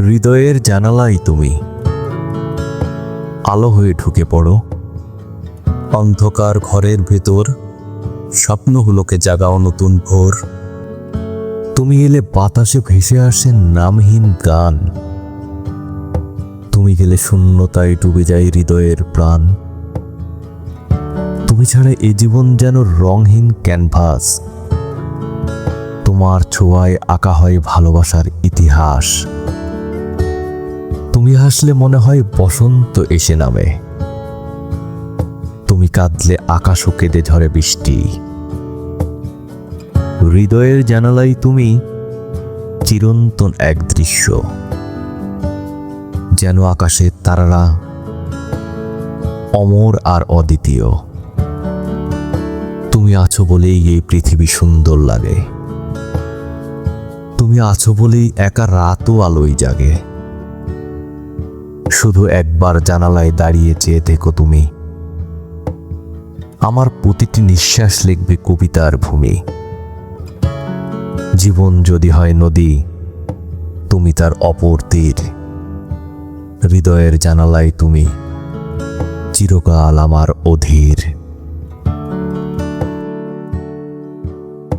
হৃদয়ের জানালাই তুমি আলো হয়ে ঢুকে পড়ো। অন্ধকার ঘরের ভেতর স্বপ্নগুলোকে জাগাও নতুন ভোর। তুমি এলে বাতাসে ভেসে আসে নামহীন গান। তুমি গেলে শূন্যতায় ডুবে যায় হৃদয়ের প্রাণ। তুমি ছাড়া এ জীবন যেন রংহীন ক্যানভাস। তোমার ছোঁয়ায় আঁকা হয় ভালোবাসার ইতিহাস। তুমি হাসলে মনে হয় বসন্ত এসে নামে। তুমি কাঁদলে আকাশও কেঁদে ঝরে বৃষ্টি। হৃদয়ের জানালাই তুমি চিরন্তন এক দৃশ্য। যেন আকাশের তারারা অমর আর অদ্বিতীয়। তুমি আছো বলেই এই পৃথিবী সুন্দর লাগে। তুমি আছো বলেই একা রাতও আলোয় জাগে। শুধু একবার জানালায় দাঁড়িয়ে চেয়ে থেকো তুমি। আমার প্রতিটি নিঃশ্বাস লিখবে কবিতার ভূমি। জীবন যদি হয় নদী, তুমি তার অপর তীর। হৃদয়ের জানালায় তুমি, চিরকাল আমার অধীর।